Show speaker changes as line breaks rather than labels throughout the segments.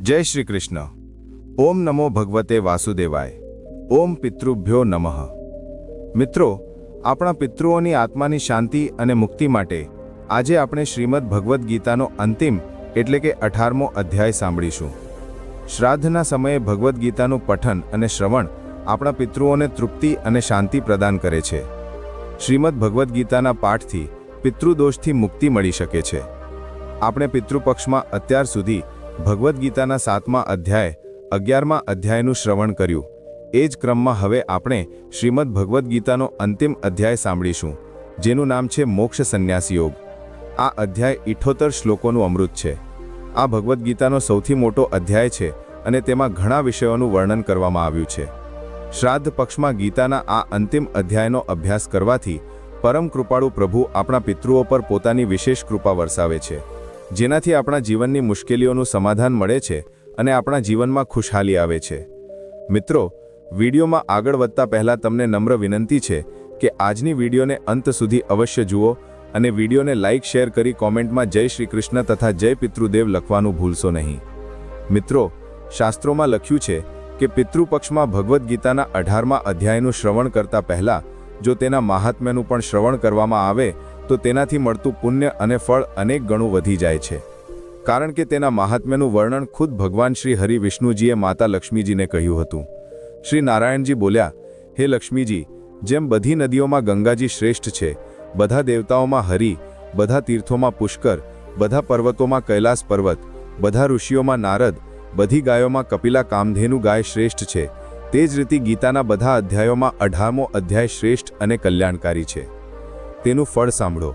જય શ્રી કૃષ્ણ. ઓમ નમો ભગવતે વાસુદેવાય. ઓમ પિતૃભ્યો નમઃ. મિત્રો, આપણા પિતૃઓની આત્માની શાંતિ અને મુક્તિ માટે આજે આપણે શ્રીમદ ભગવદ્ ગીતાનો અંતિમ એટલે કે અઢારમો અધ્યાય સાંભળીશું. શ્રાદ્ધના સમયે ભગવદ્ ગીતાનું પઠન અને શ્રવણ આપણા પિતૃઓને તૃપ્તિ અને શાંતિ પ્રદાન કરે છે. શ્રીમદ ભગવદ્ ગીતાના પાઠથી પિતૃદોષથી મુક્તિ મળી શકે છે. આપણે પિતૃપક્ષમાં અત્યાર સુધી ભગવદ્ ગીતાના સાતમા અધ્યાય, અગિયારમા અધ્યાયનું શ્રવણ કર્યું. એ જ ક્રમમાં હવે આપણે શ્રીમદ ભગવદ્ ગીતાનો અંતિમ અધ્યાય સાંભળીશું, જેનું નામ છે મોક્ષ સંન્યાસ યોગ. આ અધ્યાય ઇઠોતર શ્લોકોનું અમૃત છે. આ ભગવદ્ ગીતાનો સૌથી મોટો અધ્યાય છે અને તેમાં ઘણા વિષયોનું વર્ણન કરવામાં આવ્યું છે. શ્રાદ્ધ પક્ષમાં ગીતાના આ અંતિમ અધ્યાયનો અભ્યાસ કરવાથી પરમ કૃપાળુ પ્રભુ આપણા પિતૃઓ પર પોતાની વિશેષ કૃપા વરસાવે છે. જેનાથી આપણા જીવનની મુશ્કેલીઓનું સમાધાન મળે છે અને આપણા જીવનમાં ખુશહાલી આવે છે. મિત્રો, વિડીયોમાં આગળ વધતા પહેલાં તમને નમ્ર વિનંતી છે કે આજની વિડીયોને અંત સુધી અવશ્ય જુઓ અને વિડીયોને લાઇક, શેર કરી કોમેન્ટમાં જય શ્રી કૃષ્ણ તથા જય પિતૃદેવ લખવાનું ભૂલશો નહીં. મિત્રો, શાસ્ત્રોમાં લખ્યું છે કે પિતૃપક્ષમાં ભગવદ્ ગીતાના અઢારમા અધ્યાયનું શ્રવણ કરતા પહેલાં જો તેના મહાત્મ્યનું પણ શ્રવણ કરવામાં આવે તો તેનાથી મળતું પુણ્ય અને ફળ અનેક ગણું વધી જાય છે. કારણ કે તેના મહાત્મ્યનું વર્ણન ખુદ ભગવાન શ્રી હરિ વિષ્ણુજીએ માતા લક્ષ્મીજીને કહ્યું હતું. શ્રી નારાયણજી બોલ્યા, હે લક્ષ્મીજી, જેમ બધી નદીઓમાં ગંગાજી શ્રેષ્ઠ છે, બધા દેવતાઓમાં હરિ, બધા તીર્થોમાં પુષ્કર, બધા પર્વતોમાં કૈલાસ પર્વત, બધા ઋષિઓમાં નારદ, બધી ગાયોમાં કપિલા કામધેનુ ગાય શ્રેષ્ઠ છે, તે જ રીતે ગીતાના બધા અધ્યાયોમાં અઢારમો અધ્યાય શ્રેષ્ઠ અને કલ્યાણકારી છે. તેનું ફળ સાંભળો.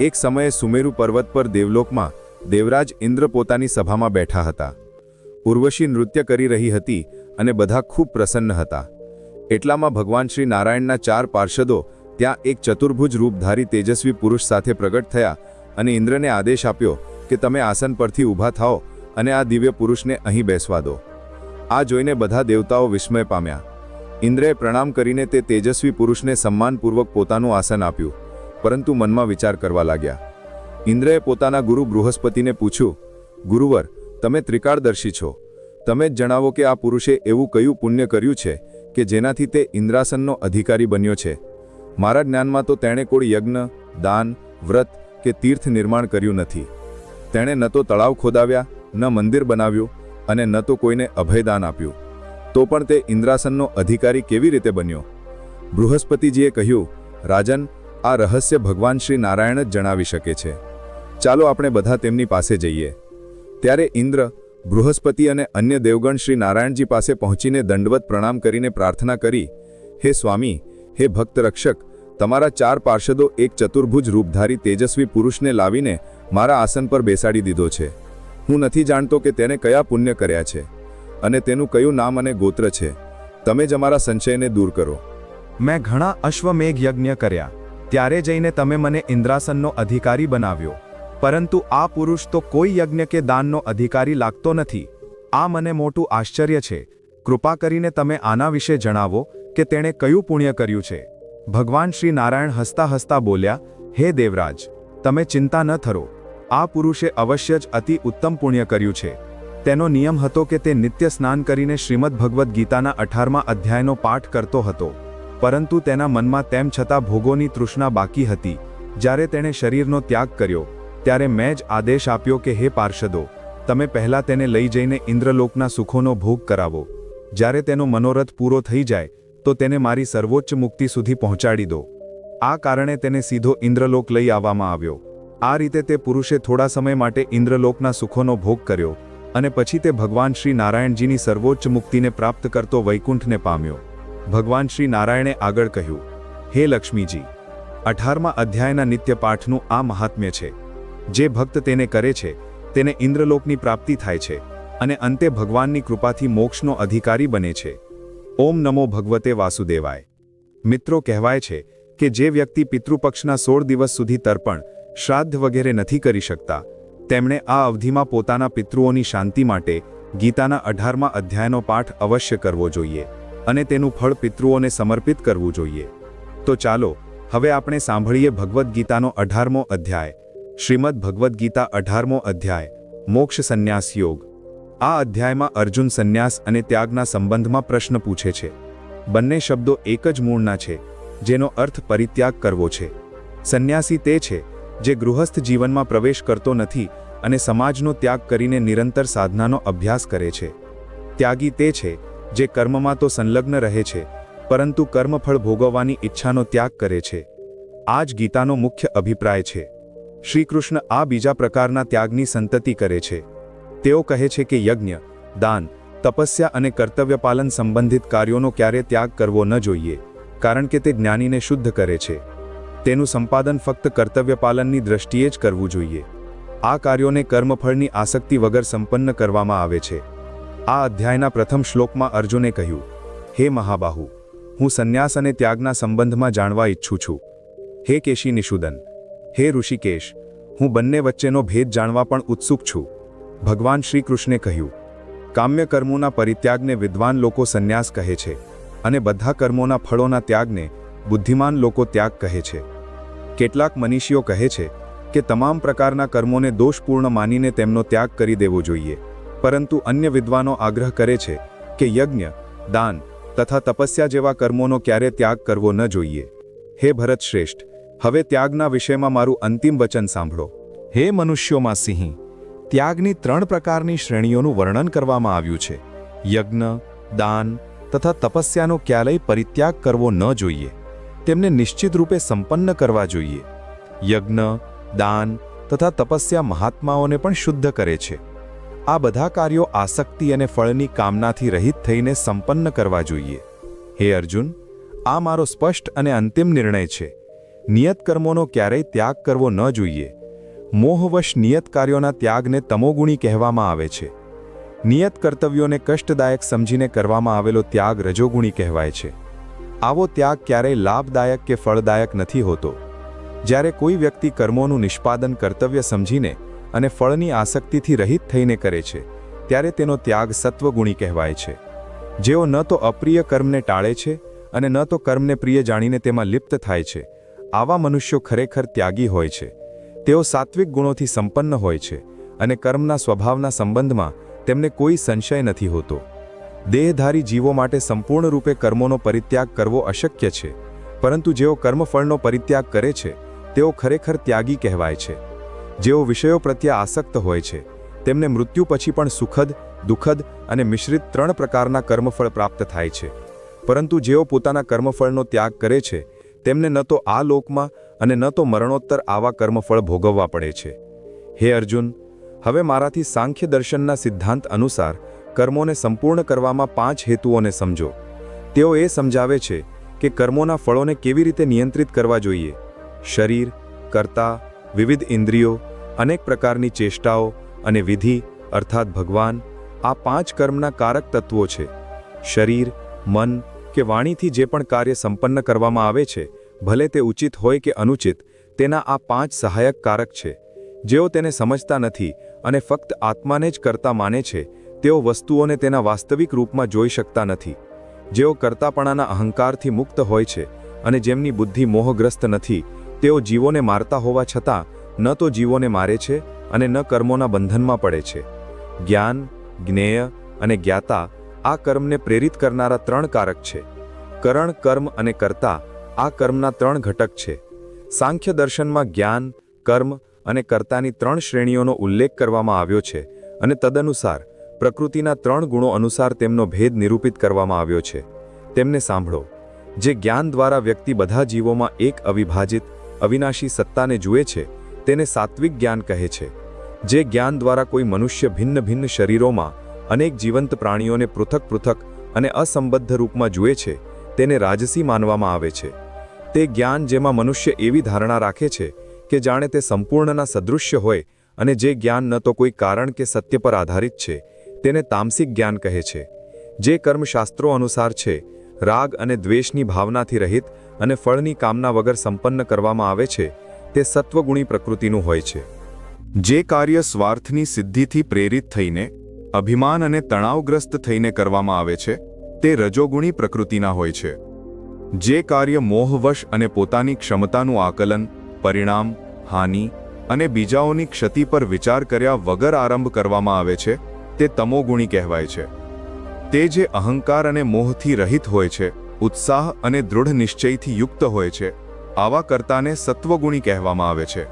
એક સમયે સુમેરુ પર્વત પર દેવલોકમાં દેવરાજ ઇન્દ્ર પોતાની સભામાં બેઠા હતા. ઉર્વશી નૃત્ય કરી રહી હતી અને બધા ખૂબ પ્રસન્ન હતા. એટલામાં ભગવાન શ્રી નારાયણના ચાર પાર્ષદો ત્યાં એક ચતુર્ભુજ રૂપધારી તેજસ્વી પુરુષ સાથે પ્રગટ થયા અને ઇન્દ્રને આદેશ આપ્યો કે તમે આસન પરથી ઊભા થાઓ અને આ દિવ્ય પુરુષને અહીં બેસવા દો. આ જોઈને બધા દેવતાઓ વિસ્મય પામ્યા. ઇન્દ્રએ પ્રણામ કરીને તે તેજસ્વી પુરુષને સન્માનપૂર્વક પોતાનું આસન આપ્યું. પરંતુ મનમાં વિચાર કરવા લાગ્યા. ઇન્દ્રએ પોતાના ગુરુ બૃહસ્પતિને પૂછ્યું, ગુરુવર, તમે ત્રિકાળદર્શી છો. તમે જ જણાવો કે આ પુરુષે એવું કયું પુણ્ય કર્યું છે કે જેનાથી તે ઇન્દ્રાસનનો અધિકારી બન્યો છે. મારા જ્ઞાનમાં તો તેણે કોઈ યજ્ઞ, દાન, વ્રત કે તીર્થ નિર્માણ કર્યું નથી. તેણે ન તો તળાવ ખોદાવ્યા, ન મંદિર બનાવ્યું અને ન તો કોઈને અભયદાન આપ્યું. તો પણ તે ઇન્દ્રાસનનો અધિકારી કેવી રીતે બન્યો? બૃહસ્પતિજીએ કહ્યું, રાજન આ રહસ્ય ભગવાન શ્રી નારાયણ જ જણાવી શકે છે. ચાલો આપણે બધા તેમની પાસે જઈએ. ત્યારે ઇન્દ્ર, બૃહસ્પતિ અને અન્ય દેવગણ શ્રી નારાયણજી પાસે પહોંચીને દંડવત પ્રણામ કરીને પ્રાર્થના કરી, હે સ્વામી, હે ભક્ત રક્ષક, તમારા ચાર પાર્ષદો એક ચતુર્ભુજ રૂપધારી તેજસ્વી પુરુષને લાવીને મારા આસન પર બેસાડી દીધો છે. હું નથી જાણતો કે તેને કયા પુણ્ય કર્યા છે. અને તેનું કયું નામ અને ગોત્ર છે. તમે જ અમારા સંશયને દૂર કરો.
મેં ઘણા અશ્વમેઘ યજ્ઞ કર્યા. ત્યારે જઈને તમે મને ઇન્દ્રાસનનો અધિકારી બનાવ્યો. પરંતુ આ પુરુષ તો કોઈ યજ્ઞ કે દાનનો અધિકારી લાગતો નથી. આ મને મોટું આશ્ચર્ય છે. કૃપા કરીને તમે આના વિશે જણાવો કે તેણે કયું પુણ્ય કર્યું છે. ભગવાન શ્રી નારાયણ હસતા હસતા બોલ્યા, હે દેવરાજ, તમે ચિંતા ન થરો. આ પુરુષે અવશ્ય જ અતિ ઉત્તમ પુણ્ય કર્યું છે. તેનો નિયમ હતો કે તે નિત્ય સ્નાન કરીને શ્રીમદ ભગવદ્ ગીતાના અઠારમા અધ્યાયનો પાઠ કરતો હતો. પરંતુ તેના મનમાં તેમ છતાં ભોગોની તૃષ્ણા બાકી હતી. જ્યારે તેણે શરીરનો ત્યાગ કર્યો, ત્યારે મેં જ આદેશ આપ્યો કે, હે પાર્ષદો, તમે પહેલાં તેને લઈ જઈને ઇન્દ્રલોકના સુખોનો ભોગ કરાવો. જ્યારે તેનો મનોરથ પૂરો થઈ જાય, તો તેને મારી સર્વોચ્ચ મુક્તિ સુધી પહોંચાડી દો. આ કારણે તેને સીધો ઇન્દ્રલોક લઈ આવવામાં આવ્યો. આ રીતે તે પુરુષે થોડા સમય માટે ઇન્દ્રલોકના સુખોનો ભોગ કર્યો અને પછી તે ભગવાન શ્રી નારાયણજીની સર્વોચ્ચ મુક્તિને પ્રાપ્ત કરતો વૈકુંઠને પામ્યો. ભગવાન શ્રી નારાયણે આગળ કહ્યું, હે લક્ષ્મીજી, અઢારમા અધ્યાયના નિત્ય પાઠનું આ મહાત્મ્ય છે. જે ભક્ત તેને કરે છે, તેને ઇન્દ્રલોકની પ્રાપ્તિ થાય છે અને અંતે ભગવાનની કૃપાથી મોક્ષનો અધિકારી બને છે. ઓમ નમો ભગવતે વાસુદેવાય. મિત્રો, કહેવાય છે કે જે વ્યક્તિ પિતૃપક્ષના સોળ દિવસ સુધી તર્પણ, શ્રાદ્ધ વગેરે નથી કરી શકતા, તેમણે આ અવધિમાં પોતાના પિતૃઓની શાંતિ માટે ગીતાના અઢારમા અધ્યાયનો પાઠ અવશ્ય કરવો જોઈએ. અને તેનું ફળ પિતૃઓને સમર્પિત કરવું જોઈએ. તો ચાલો, હવે આપણે સાંભળીએ ભગવદ્ ગીતાનો અઢારમો અધ્યાય. શ્રીમદ ભગવદ્ ગીતા અઢારમો અધ્યાય. મોક્ષ સંન્યાસ યોગ. આ અધ્યાયમાં અર્જુન સંન્યાસ અને ત્યાગના સંબંધમાં પ્રશ્ન પૂછે છે. બંને શબ્દો એક જ મૂળના છે, જેનો અર્થ પરિત્યાગ કરવો છે. સંન્યાસી તે છે, જે ગૃહસ્થ જીવનમાં પ્રવેશ કરતો નથી અને સમાજનો ત્યાગ કરીને નિરંતર સાધનાનો અભ્યાસ કરે છે. ત્યાગી તે છે જે કર્મમાં તો સંલગ્ન રહે છે, પરંતુ કર્મફળ ભોગવવાની ઈચ્છાનો ત્યાગ કરે છે. આ જ ગીતાનો મુખ્ય અભિપ્રાય છે. શ્રીકૃષ્ણ આ બીજા પ્રકારના ત્યાગની સંતતિ કરે છે. તેઓ કહે છે કે યજ્ઞ, દાન, તપસ્યા અને કર્તવ્યપાલન સંબંધિત કાર્યોનો ક્યારે ત્યાગ કરવો ન જોઈએ, કારણ કે તે જ્ઞાનીને શુદ્ધ કરે છે. તેનું સંપાદન ફક્ત કર્તવ્યપાલનની દ્રષ્ટિએ જ કરવું જોઈએ. આ કાર્યોને કર્મફળની આસક્તિ વગર સંપન્ન કરવામાં આવે છે. આ અધ્યાયના પ્રથમ શ્લોકમાં અર્જુને કહ્યું, હે મહાબાહુ, હું સંન્યાસ અને ત્યાગના સંબંધમાં જાણવા ઈચ્છું છું. હે કેશી નિષુદન હે ઋષિકેશ, હું બંને વચ્ચેનો ભેદ જાણવા પણ ઉત્સુક છું. ભગવાન શ્રીકૃષ્ણે કહ્યું, કામ્ય કર્મોના પરિત્યાગને વિદ્વાન લોકો સંન્યાસ કહે છે અને બધા કર્મોના ફળોના ત્યાગને બુદ્ધિમાન લોકો ત્યાગ કહે છે. કેટલાક મનીષીઓ કહે છે કે તમામ પ્રકારના કર્મોને દોષપૂર્ણ માનીને તેમનો ત્યાગ કરી દેવો જોઈએ. પરંતુ અન્ય વિદ્વાનો આગ્રહ કરે છે કે યજ્ઞ, દાન તથા તપસ્યા જેવા કર્મોનો ક્યારે ત્યાગ કરવો ન જોઈએ. હે ભરત શ્રેષ્ઠ, હવે ત્યાગના વિષયમાં મારું અંતિમ વચન સાંભળો. હે મનુષ્યોમાં સિંહ, ત્યાગની ત્રણ પ્રકારની શ્રેણીઓનું વર્ણન કરવામાં આવ્યું છે. યજ્ઞ, દાન તથા તપસ્યાનો ક્યારેય પરિત્યાગ કરવો ન જોઈએ. તેમને નિશ્ચિત રૂપે સંપન્ન કરવા જોઈએ. યજ્ઞ, દાન તથા તપસ્યા મહાત્માઓને પણ શુદ્ધ કરે છે. આ બધા કાર્યો આસક્તિ અને ફળની કામનાથી રહિત થઈને સંપન્ન કરવા જોઈએ. હે અર્જુન, આ મારો સ્પષ્ટ અને અંતિમ નિર્ણય છે. નિયત કર્મોનો ક્યારેય ત્યાગ કરવો ન જોઈએ. મોહવશ નિયત કાર્યોના ત્યાગને તમોગુણી કહેવામાં આવે છે. નિયત કર્તવ્યોને કષ્ટદાયક સમજીને કરવામાં આવેલો ત્યાગ રજોગુણી કહેવાય છે. આવો ત્યાગ ક્યારેય લાભદાયક કે ફળદાયક નથી હોતો. જ્યારે કોઈ વ્યક્તિ કર્મોનું નિષ્પાદન કર્તવ્ય સમજીને અને ફળની આસક્તિથી રહિત થઈને કરે છે. ત્યારે તેનો ત્યાગ સત્વગુણી કહેવાય છે. જેઓ ન તો અપ્રિય કર્મને ટાળે છે અને ન તો કર્મને પ્રિય જાણીને તેમાં લિપ્ત થાય છે. આવા મનુષ્યો ખરેખર ત્યાગી હોય છે. તેઓ સાત્વિક ગુણોથી સંપન્ન હોય છે અને કર્મના સ્વભાવના સંબંધમાં તેમને કોઈ સંશય નથી હોતો. દેહધારી જીવો માટે સંપૂર્ણ રૂપે કર્મોનો પરિત્યાગ કરવો અશક્ય છે. પરંતુ જેઓ કર્મફળનો પરિત્યાગ કરે છે, તેઓ ખરેખર ત્યાગી કહેવાય છે. જેઓ વિષયો પ્રત્યે આસક્ત હોય છે, તેમને મૃત્યુ પછી પણ સુખદ, દુઃખદ અને મિશ્રિત ત્રણ પ્રકારના કર્મફળ પ્રાપ્ત થાય છે. પરંતુ જેઓ પોતાના કર્મફળનો ત્યાગ કરે છે, તેમને ન તો આ લોકમાં અને ન તો મરણોત્તર આવા કર્મફળ ભોગવવા પડે છે. હે અર્જુન, હવે મારાથી સાંખ્ય દર્શનના સિદ્ધાંત અનુસાર કર્મોને સંપૂર્ણ કરવામાં પાંચ હેતુઓને સમજો. તેઓ એ સમજાવે છે કે કર્મોના ફળોને કેવી રીતે નિયંત્રિત કરવા જોઈએ? શરીર, કર્તા વિવિધ ઇન્દ્રિયો, અનેક પ્રકારની ચેષ્ટાઓ અને વિધિ, અર્થાત ભગવાન, આ પાંચ કર્મના કારક તત્વો છે. શરીર, મન કે વાણીથી જે પણ કાર્ય સંપન્ન કરવામાં આવે છે, ભલે તે ઉચિત હોય કે અનુચિત, તેના આ પાંચ સહાયક કારક છે. જેઓ તેને સમજતા નથી અને ફક્ત આત્માને જ કરતા માને છે, તેઓ વસ્તુઓને તેના વાસ્તવિક રૂપમાં જોઈ શકતા નથી. જેઓ કરતાપણાના અહંકારથી મુક્ત હોય છે અને જેમની બુદ્ધિ મોહગ્રસ્ત નથી તેઓ જીવોને મારતા હોવા છતાં, ન તો જીવોને મારે છે અને ન કર્મોના બંધનમાં પડે છે. જ્ઞાન, જ્ઞેય અને જ્ઞાતા આ કર્મને પ્રેરિત કરનારા ત્રણ કારક છે. કરણ, કર્મ અને કર્તા આ કર્મના ત્રણ ઘટક છે. સાંખ્ય દર્શનમાં જ્ઞાન, કર્મ અને કર્તાની ત્રણ શ્રેણીઓનો ઉલ્લેખ કરવામાં આવ્યો છે અને તદનુસાર પ્રકૃતિના ત્રણ ગુણો અનુસાર તેમનો ભેદ નિરૂપિત કરવામાં આવ્યો છે. તેમને સાંભળો. જે જ્ઞાન દ્વારા વ્યક્તિ બધા જીવોમાં એક અવિભાજિત અવિનાશી સત્તાને જુએ છે, તેને સાત્વિક જ્ઞાન કહે છે, જે જ્ઞાન દ્વારા કોઈ મનુષ્ય ભિન્ન ભિન્ન શરીરોમાં અનેક જીવંત પ્રાણીઓને પૃથક પૃથક અને અસંબદ્ધ રૂપમાં જુએ છે, તેને રાજસી માનવામાં આવે છે. તે જ્ઞાન જેમાં મનુષ્ય એવી ધારણા રાખે છે કે જાણે તે સંપૂર્ણના સદૃશ્ય હોય અને જે જ્ઞાન ન તો કોઈ કારણ કે સત્ય પર આધારિત છે, તેને તામસિક જ્ઞાન કહે છે. જે કર્મશાસ્ત્રો અનુસાર છે, રાગ અને દ્વેષની ભાવનાથી રહિત અને ફળની કામના વગર સંપન્ન કરવામાં આવે છે, તે સત્વગુણી પ્રકૃતિનું હોય છે. જે કાર્ય સ્વાર્થની સિદ્ધિથી પ્રેરિત થઈને, અભિમાન અને તણાવગ્રસ્ત થઈને કરવામાં આવે છે, તે રજોગુણી પ્રકૃતિના હોય છે. જે કાર્ય મોહવશ અને પોતાની ક્ષમતાનું આકલન, પરિણામ, હાનિ અને બીજાઓની ક્ષતિ પર વિચાર કર્યા વગર આરંભ કરવામાં આવે છે, તે તમોગુણી કહેવાય છે. તે જે અહંકાર અને મોહથી રહિત હોય છે ઉત્સાહ અને દૃઢ નિશ્ચયથી યુક્ત હોય છે. આવા કર્તાને સત્વગુણી કહેવામાં આવે છે.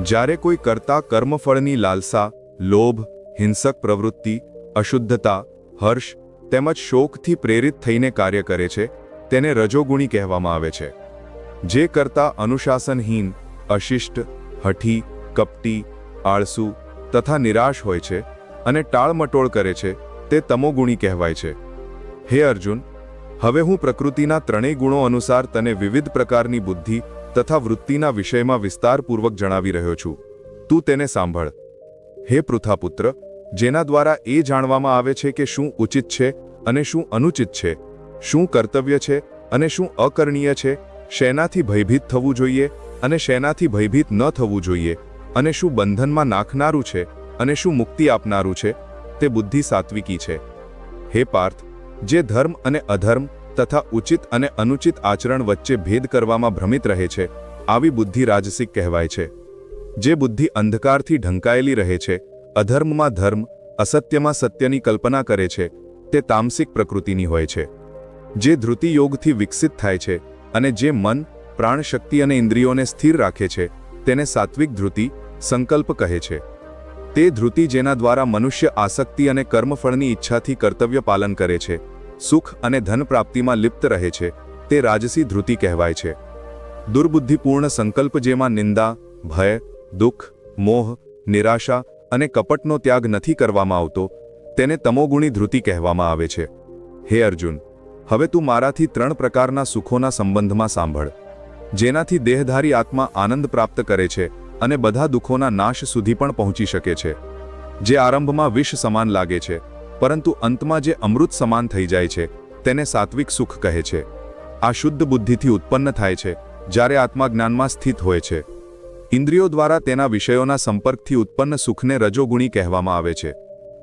જ્યારે કોઈ કર્તા કર્મફળની લાલસા, લોભ, હિંસક પ્રવૃત્તિ, અશુદ્ધતા, હર્ષ તેમજ શોકથી પ્રેરિત થઈને કાર્ય કરે છે, તેને રજોગુણી કહેવામાં આવે છે. જે કરતા અનુશાસનહીન, અશિષ્ટ, હઠી, કપટી, આળસુ તથા નિરાશ હોય છે અને ટાળમટોળ કરે છે, તે તમોગુણી કહેવાય છે. હે અર્જુન હવે હું પ્રકૃતિના ત્રણેય ગુણો અનુસાર તને વિવિધ પ્રકારની બુદ્ધિ તથા વૃત્તિના વિષયમાં વિસ્તારપૂર્વક જણાવી રહ્યો છું. તું તેને સાંભળ. હે પૃથાપુત્ર, જેના દ્વારા એ જાણવામાં આવે છે કે શું ઉચિત છે અને શું અનુચિત છે, શું કર્તવ્ય છે અને શું અકરણીય છે, શેનાથી ભયભીત થવું જોઈએ અને શેનાથી ભયભીત ન થવું જોઈએ અને શું બંધનમાં નાખનારું છે અને શું મુક્તિ આપનારું છે, તે બુદ્ધિ સાત્વિકી છે. હે પાર્થ જે ધર્મ અને અધર્મ તથા ઉચિત અને અનુચિત આચરણ વચ્ચે ભેદ કરવામાં ભ્રમિત રહે છે, આવી બુદ્ધિ રાજસિક કહેવાય છે. જે બુદ્ધિ અંધકારથી ઢંકાયેલી રહે છે, અધર્મમાં ધર્મ, અસત્યમાં સત્યની કલ્પના કરે છે, તે તામસિક પ્રકૃતિની હોય છે. જે ધૃતિ યોગથી વિકસિત થાય છે અને જે મન, પ્રાણશક્તિ અને ઇન્દ્રિયોને સ્થિર રાખે છે, તેને સાત્વિક ધૃતિ સંકલ્પ કહે છે. તે ધૃતિ જેના દ્વારા મનુષ્ય આસક્તિ અને કર્મફળની ઈચ્છાથી કર્તવ્ય પાલન કરે છે. સુખ અને ધન પ્રાપ્તિમાં લિપ્ત રહે છે. તે રાજસી ધૃતિ કહેવાય છે. દુર્બુદ્ધિપૂર્ણ સંકલ્પ જેમાં નિંદા, ભય, દુઃખ, મોહ, નિરાશા અને કપટનો ત્યાગ નથી કરવામાં આવતો, તેને તમોગુણી ધૃતિ કહેવામાં આવે છે. હે અર્જુન, હવે તું મારાથી ત્રણ પ્રકારના સુખોના સંબંધમાં સાંભળ. જેનાથી દેહધારી આત્મા આનંદ પ્રાપ્ત કરે છે. અને બધા દુઃખોના નાશ સુધી પણ પહોંચી શકે છે. જે આરંભમાં વિષ સમાન લાગે છે, પરંતુ અંતમાં જે અમૃત સમાન થઈ જાય છે, તેને સાત્વિક સુખ કહે છે. આ શુદ્ધ બુદ્ધિથી ઉત્પન્ન થાય છે, જ્યારે આત્મા જ્ઞાનમાં સ્થિત હોય છે. ઇન્દ્રિયો દ્વારા તેના વિષયોના સંપર્કથી ઉત્પન્ન સુખને રજોગુણી કહેવામાં આવે છે.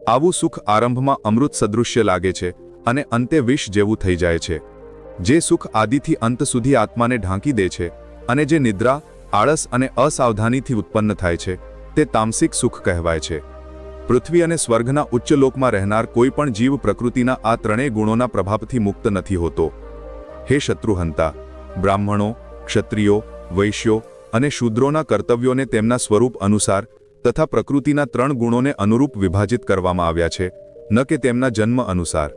આવું સુખ આરંભમાં અમૃત સદૃશ્ય લાગે છે, અને અંતે વિષ જેવું થઈ જાય છે. જે સુખ આદિથી અંત સુધી આત્માને ઢાંકી દે છે, અને જે નિદ્રા આળસ અને અસાવધાનીથી ઉત્પન્ન થાય છે, તે તામસિક સુખ કહેવાય છે. પૃથ્વી અને સ્વર્ગના ઉચ્ચ લોકમાં રહેનાર કોઈ પણ જીવ પ્રકૃતિના આ ત્રણેય ગુણોના પ્રભાવથી મુક્ત નથી હોતો. હે શત્રુહંતા, બ્રાહ્મણો, ક્ષત્રિયો, વૈશ્યો અને શૂદ્રોના કર્તવ્યોને તેમના સ્વરૂપ અનુસાર તથા પ્રકૃતિના ત્રણ ગુણોને અનુરૂપ વિભાજિત કરવામાં આવ્યા છે, ન કે તેમના જન્મ અનુસાર.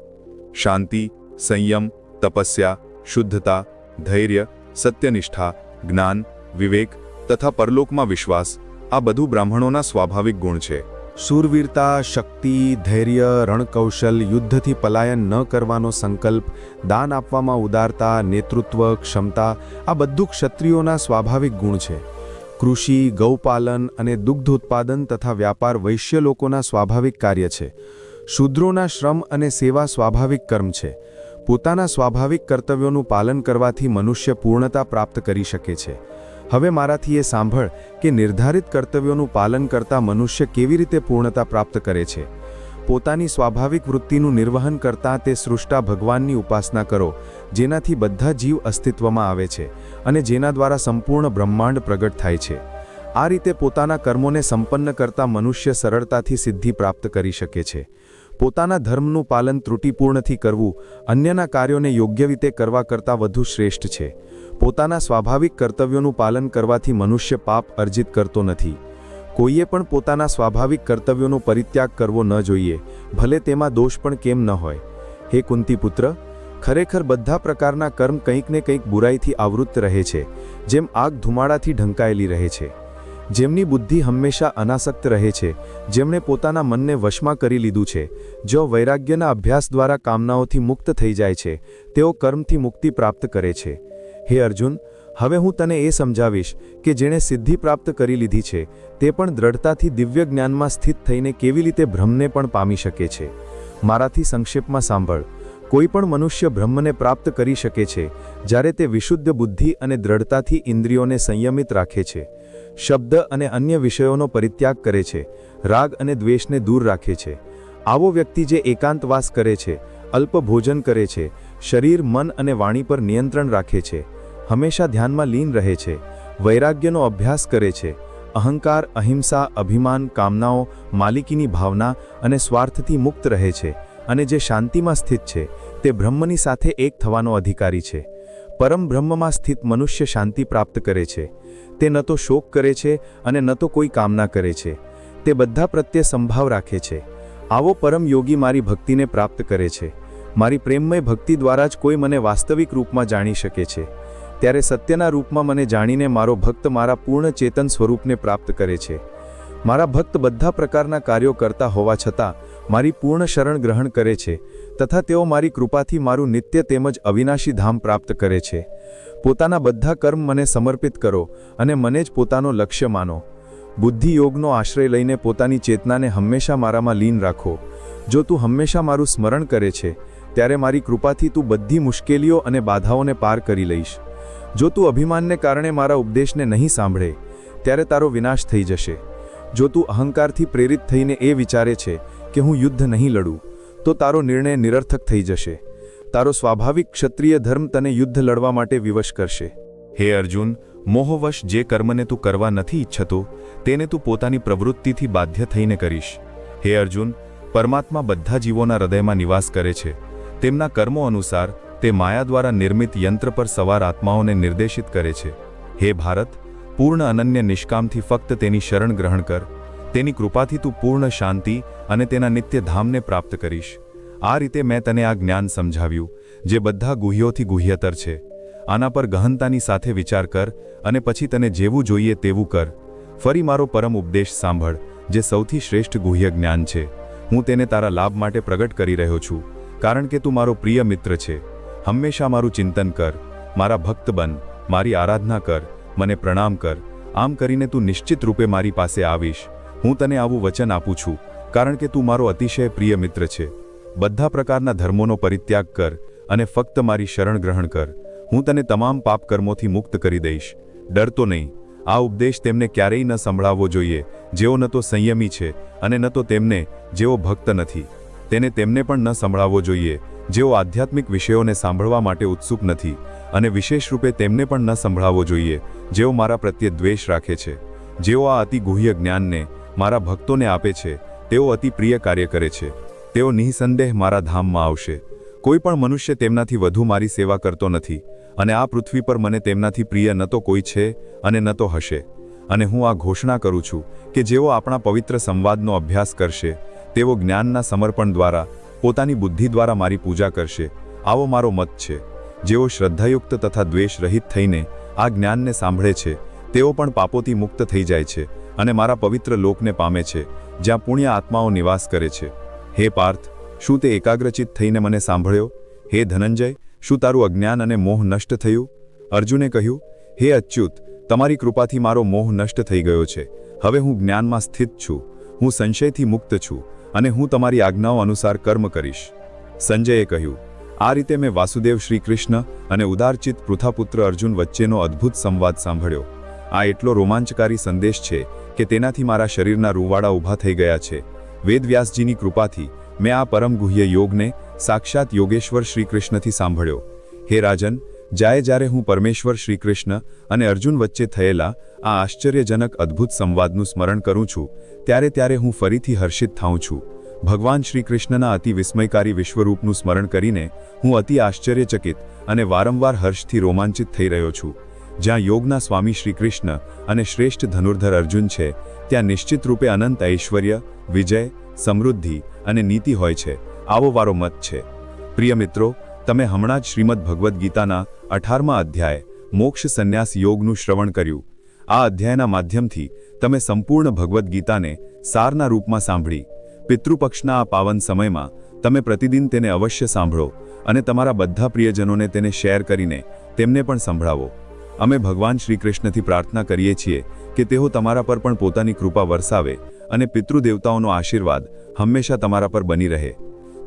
શાંતિ, સંયમ, તપસ્યા, શુદ્ધતા, ધૈર્ય, સત્યનિષ્ઠા, જ્ઞાન વિવેક તથા પરલોકમાં વિશ્વાસ, આ બધું બ્રાહ્મણોના સ્વાભાવિક ગુણ છે.
શૂરવીરતા, શક્તિ, ધૈર્ય, રણકૌશલ, યુદ્ધથી પલાયન ન કરવાનો સંકલ્પ, દાન આપવામાં ઉદારતા, નેતૃત્વ, ક્ષમતા, આ બધું ક્ષત્રિયોના સ્વાભાવિક ગુણ છે. કૃષિ, ગૌપાલન અને દુગ્ધ ઉત્પાદન તથા વ્યાપાર વૈશ્ય લોકોના સ્વાભાવિક કાર્ય છે. શૂદ્રોના શ્રમ અને સેવા સ્વાભાવિક કર્મ છે. પોતાના સ્વાભાવિક કર્તવ્યોનું પાલન કરવાથી મનુષ્ય પૂર્ણતા પ્રાપ્ત કરી શકે છે. હવે મારાથી એ સાંભળ કે નિર્ધારિત કર્તવ્યોનું પાલન કરતા મનુષ્ય કેવી રીતે પૂર્ણતા પ્રાપ્ત કરે છે. પોતાની સ્વાભાવિક વૃત્તિનું નિર્વહન કરતાં તે સૃષ્ટા ભગવાનની ઉપાસના કરો, જેનાથી બધા જીવ અસ્તિત્વમાં આવે છે અને જેના દ્વારા સંપૂર્ણ બ્રહ્માંડ પ્રગટ થાય છે. આ રીતે પોતાના કર્મોને સંપન્ન કરતા મનુષ્ય સરળતાથી સિદ્ધિ પ્રાપ્ત કરી શકે છે. પોતાના ધર્મનું પાલન ત્રુટિપૂર્ણથી કરવું, અન્યના કાર્યોને યોગ્ય રીતે કરવા કરતાં વધુ શ્રેષ્ઠ છે. પોતાના સ્વાભાવિક કર્તવ્યોનું પાલન કરવાથી મનુષ્ય પાપ અર્જિત કરતો નથી. કોઈએ પણ પોતાના સ્વાભાવિક કર્તવ્યોનો પરિત્યાગ કરવો ન જોઈએ, ભલે તેમાં દોષ પણ કેમ ન હોય. હે કુંતીપુત્ર, ખરેખર બધા પ્રકારના કર્મ કંઈક ને કંઈક બુરાઈથી આવૃત્ત રહે છે, જેમ આગ ધુમાડાથી ઢંકાયેલી રહે છે. જેમની બુદ્ધિ હંમેશા અનાસક્ત રહે છે, જેમણે પોતાના મનને વશમાં કરી લીધું છે, જો વૈરાગ્યના અભ્યાસ દ્વારા કામનાઓથી મુક્ત થઈ જાય છે, તેઓ કર્મથી મુક્તિ પ્રાપ્ત કરે છે. હે અર્જુન, હવે હું તને એ સમજાવીશ કે જેણે સિદ્ધિ પ્રાપ્ત કરી લીધી છે, તે પણ દ્રઢતાથી દિવ્ય જ્ઞાનમાં સ્થિત થઈને કેવી રીતે બ્રહ્મને પણ પામી શકે છે. મારાથી સંક્ષેપમાં સાંભળ. કોઈ પણ મનુષ્ય બ્રહ્મને પ્રાપ્ત કરી શકે છે, જ્યારે તે વિશુદ્ધ બુદ્ધિ અને દ્રઢતાથી ઇન્દ્રિયોને સંયમિત રાખે છે. શબ્દ અને અન્ય વિષયોનો પરિત્યાગ કરે છે, રાગ અને દ્વેષને દૂર રાખે છે. આવો વ્યક્તિ જે એકાંતવાસ કરે છે, અલ્પ ભોજન કરે છે, શરીર, મન અને વાણી પર નિયંત્રણ રાખે છે, હંમેશા ધ્યાનમાં લીન રહે છે, વૈરાગ્યનો અભ્યાસ કરે છે,
અહંકાર, અહિંસા, અભિમાન, કામનાઓ, માલિકીની ભાવના અને સ્વાર્થથી મુક્ત રહે છે અને જે શાંતિમાં સ્થિત છે, તે બ્રહ્મની સાથે એક થવાનો અધિકારી છે. પરમ બ્રહ્મમાં સ્થિત મનુષ્ય શાંતિ પ્રાપ્ત કરે છે. તે ન તો શોક કરે છે અને ન તો કોઈ કામના કરે છે. તે બધા પ્રત્યે સંભાવ રાખે છે. આવો પરમ યોગી મારી ભક્તિને પ્રાપ્ત કરે છે. મારી પ્રેમમય ભક્તિ દ્વારા જ કોઈ મને વાસ્તવિક રૂપમાં જાણી શકે છે. ત્યારે સત્યના રૂપમાં મને જાણીને મારો ભક્ત મારા પૂર્ણ ચેતન સ્વરૂપને પ્રાપ્ત કરે છે. મારા ભક્ત બધા પ્રકારના કાર્યો કરતા હોવા છતાં મારી પૂર્ણ શરણ ગ્રહણ કરે છે. તથા તેઓ મારી કૃપાથી મારું નિત્ય તેમજ અવિનાશી ધામ પ્રાપ્ત કરે છે. પોતાના બધા કર્મ મને સમર્પિત કરો અને મને જ પોતાનો લક્ષ્ય માનો. બુદ્ધિ યોગનો આશ્રય લઈને પોતાની ચેતનાને હંમેશા મારામાં લીન રાખો. જો તું હંમેશા મારું સ્મરણ કરે છે, ત્યારે મારી કૃપાથી તું બધી મુશ્કેલીઓ અને બાધાઓને પાર કરી લઈશ. જો તું અભિમાનને કારણે મારા ઉપદેશને નહીં સાંભળે, ત્યારે તારો વિનાશ થઈ જશે. જો તું અહંકારથી પ્રેરિત થઈને એ વિચારે છે કે હું યુદ્ધ નહીં લડું તો તારો નિર્ણય નિરર્થક થઈ જશે. તારો સ્વાભાવિક ક્ષત્રિય ધર્મ તને યુદ્ધ લડવા માટે વિવશ કરશે.
હે અર્જુન, મોહવશ જે કર્મને તું કરવા નથી ઈચ્છતો, તેને તું પોતાની પ્રવૃત્તિથી બાધ્ય થઈને કરીશ. હે અર્જુન, પરમાત્મા બધા જીવોના હૃદયમાં નિવાસ કરે છે. તેમના કર્મો અનુસાર, તે માયા દ્વારા નિર્મિત યંત્ર પર સવાર આત્માઓને નિર્દેશિત કરે છે. હે ભારત, પૂર્ણ અનન્ય નિષ્કામથી ફક્ત તેની શરણ ગ્રહણ કર. તેની કૃપાથી તું પૂર્ણ શાંતિ અને તેના નિત્ય ધામને પ્રાપ્ત કરીશ. આ રીતે મેં તને આ જ્ઞાન સમજાવ્યું, જે બધા ગુહ્યોથી ગુહ્યતર છે. આના પર ગહનતાની સાથે વિચાર કર અને પછી તને જેવું જોઈએ તેવું કર. ફરી મારો પરમ ઉપદેશ સાંભળ, જે સૌથી શ્રેષ્ઠ ગુહ્ય જ્ઞાન છે. હું તેને તારા લાભ માટે પ્રગટ કરી રહ્યો છું, કારણ કે તું મારો પ્રિય મિત્ર છે. હંમેશા મારું ચિંતન કર, મારા ભક્ત બન, મારી આરાધના કર, મને પ્રણામ કર. આમ કરીને તું નિશ્ચિત રૂપે મારી પાસે આવીશ. હું તને આવું વચન આપું છું, કારણ કે તું મારો અતિશય પ્રિય મિત્ર છે. બધા પ્રકારના ધર્મોનો પરિત્યાગ કર અને ફક્ત મારી શરણ ગ્રહણ કર. હું તને તમામ પાપ કર્મોથી મુક્ત કરી દઈશ. ડરતો નહીં. આ ઉપદેશ તેમને ક્યારેય ન સંભળાવવો જોઈએ. જેઓ ન તો સંયમી છે અને ન તો તેમને, જેઓ ભક્ત નથી. તેને તેમને પણ ન સંભળાવવો જોઈએ. જેઓ આધ્યાત્મિક વિષયોને સાંભળવા માટે ઉત્સુક નથી અને વિશેષ રૂપે તેમને પણ ન સંભળાવવો જોઈએ. જેઓ મારા પ્રત્યે દ્વેષ રાખે છે. જેઓ આ અતિ ગુહ્ય જ્ઞાનને મારા ભક્તોને આપે છે. તેઓ અતિ પ્રિય કાર્ય કરે છે. તેઓ નિઃસંદેહ મારા ધામમાં આવશે. કોઈ પણ મનુષ્ય તેમનાથી વધુ મારી સેવા કરતો નથી અને આ પૃથ્વી પર મને તેમનાથી પ્રિય ન તો કોઈ છે અને ન તો હશે. અને હું આ ઘોષણા કરું છું કે જેઓ આપણા પવિત્ર સંવાદનો અભ્યાસ કરશે, તેઓ જ્ઞાનના સમર્પણ દ્વારા, પોતાની બુદ્ધિ દ્વારા મારી પૂજા કરશે. આવો મારો મત છે. જેઓ શ્રદ્ધાયુક્ત તથા દ્વેષ રહિત થઈને આ જ્ઞાનને સાંભળે છે, તેઓ પણ પાપોથી મુક્ત થઈ જાય છે. અને મારા પવિત્ર લોકને પામે છે, જ્યાં પુણ્ય આત્માઓ નિવાસ કરે છે. હે પાર્થ, શું તે એકાગ્રચિત થઈને મને સાંભળ્યો? હે ધનંજય, શું તારું અજ્ઞાન અને મોહ નષ્ટ થયું? અર્જુને કહ્યું, હે અચ્યુત, તમારી કૃપાથી મારો મોહ નષ્ટ થઈ ગયો છે. હવે હું જ્ઞાનમાં સ્થિત છું. હું સંશયથી મુક્ત છું અને હું તમારી આજ્ઞાઓ અનુસાર કર્મ કરીશ. સંજયે કહ્યું, આ રીતે મેં વાસુદેવ શ્રી કૃષ્ણ અને ઉદારચિત પૃથાપુત્ર અર્જુન વચ્ચેનો અદ્ભુત સંવાદ સાંભળ્યો. આ એટલો રોમાંચકારી સંદેશ છે કે તેનાથી મારા શરીરના રૂવાડા ઊભા થઈ ગયા છે. વેદવ્યાસજીની કૃપાથી મેં આ પરમ ગુહ્ય યોગને સાક્ષાત યોગેશ્વર શ્રીકૃષ્ણથી સાંભળ્યો. હે રાજન જાય જ્યારે હું પરમેશ્વર શ્રીકૃષ્ણ અને અર્જુન વચ્ચે થયેલા આ આશ્ચર્યજનક અદ્ભુત સંવાદનું સ્મરણ કરું છું, ત્યારે ત્યારે હું ફરીથી હર્ષિત થાઉં છું. ભગવાન શ્રીકૃષ્ણના અતિ વિસ્મયકારી વિશ્વરૂપનું સ્મરણ કરીને હું અતિ આશ્ચર્યચકિત અને વારંવાર હર્ષથી રોમાંચિત થઈ રહ્યો છું. જ્યાં યોગના સ્વામી શ્રી કૃષ્ણ અને શ્રેષ્ઠ ધનુર્ધર અર્જુન છે, ત્યાં નિશ્ચિત રૂપે અનંત ઐશ્વર્ય, વિજય, સમૃદ્ધિ અને નીતિ હોય છે. આવો વારો મત છે. પ્રિય મિત્રો, તમે હમણાં જ શ્રીમદ ભગવદ્ ગીતાના અઠારમા અધ્યાય, મોક્ષ સંન્યાસ યોગનું શ્રવણ કર્યું. આ અધ્યાયના માધ્યમથી તમે સંપૂર્ણ ભગવદ્ ગીતાને સારના રૂપમાં સાંભળી. પિતૃપક્ષના આ પાવન સમયમાં તમે પ્રતિદિન તેને અવશ્ય સાંભળો અને તમારા બધા પ્રિયજનોને તેને શેર કરીને તેમને પણ સંભળાવો. અમે ભગવાન શ્રી કૃષ્ણથી પ્રાર્થના કરીએ છીએ કે તેઓ તમારા પર પણ પોતાની કૃપા વરસાવે અને પિતૃદેવતાઓનો આશીર્વાદ હંમેશા તમારા પર બની રહે.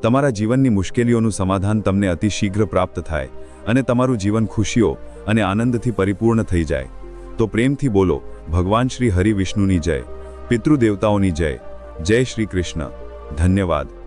તમારા જીવનની મુશ્કેલીઓનું સમાધાન તમને અતિ શીઘ્ર પ્રાપ્ત થાય અને તમારું જીવન ખુશીઓ અને આનંદથી પરિપૂર્ણ થઈ જાય. તો પ્રેમથી બોલો, ભગવાન શ્રી હરિ વિષ્ણુની જય, પિતૃદેવતાઓની જય જય શ્રી કૃષ્ણ ધન્યવાદ.